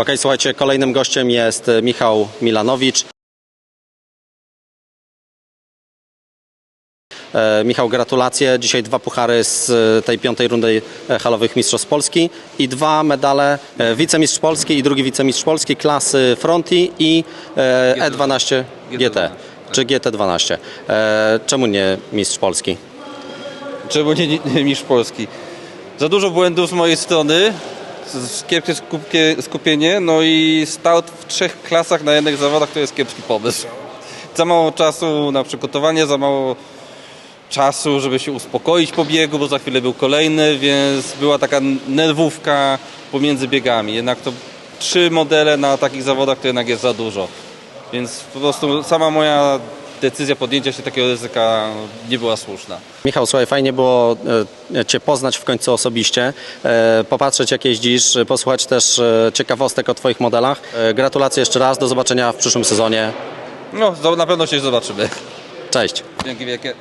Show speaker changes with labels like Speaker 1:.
Speaker 1: Okej, słuchajcie, kolejnym gościem jest e, Michał Milanowicz. E, Michał, gratulacje. Dzisiaj dwa puchary z e, tej piątej rundy halowych Mistrzostw Polski i dwa medale wicemistrz Polski i drugi wicemistrz Polski klasy Fronti i e, E12 GT, czy GT12. E, Czemu nie mistrz Polski?
Speaker 2: Czemu nie, nie mistrz Polski? Za dużo błędów z mojej strony, kiepskie skupie, skupienie, no i start w trzech klasach na jednych zawodach to jest kiepski pomysł. Za mało czasu na przygotowanie, za mało czasu, żeby się uspokoić po biegu, bo za chwilę był kolejny, więc była taka nerwówka pomiędzy biegami. Jednak to trzy modele na takich zawodach to jednak jest za dużo. Więc po prostu sama moja decyzja podjęcia się takiego ryzyka nie była słuszna.
Speaker 1: Michał, słuchaj, fajnie było e, Cię poznać w końcu osobiście, e, popatrzeć jak jeździsz, posłuchać też e, ciekawostek o Twoich modelach. Gratulacje jeszcze raz, do zobaczenia w przyszłym sezonie.
Speaker 2: No, na pewno się zobaczymy.
Speaker 1: Cześć.
Speaker 2: Dzięki wielkie.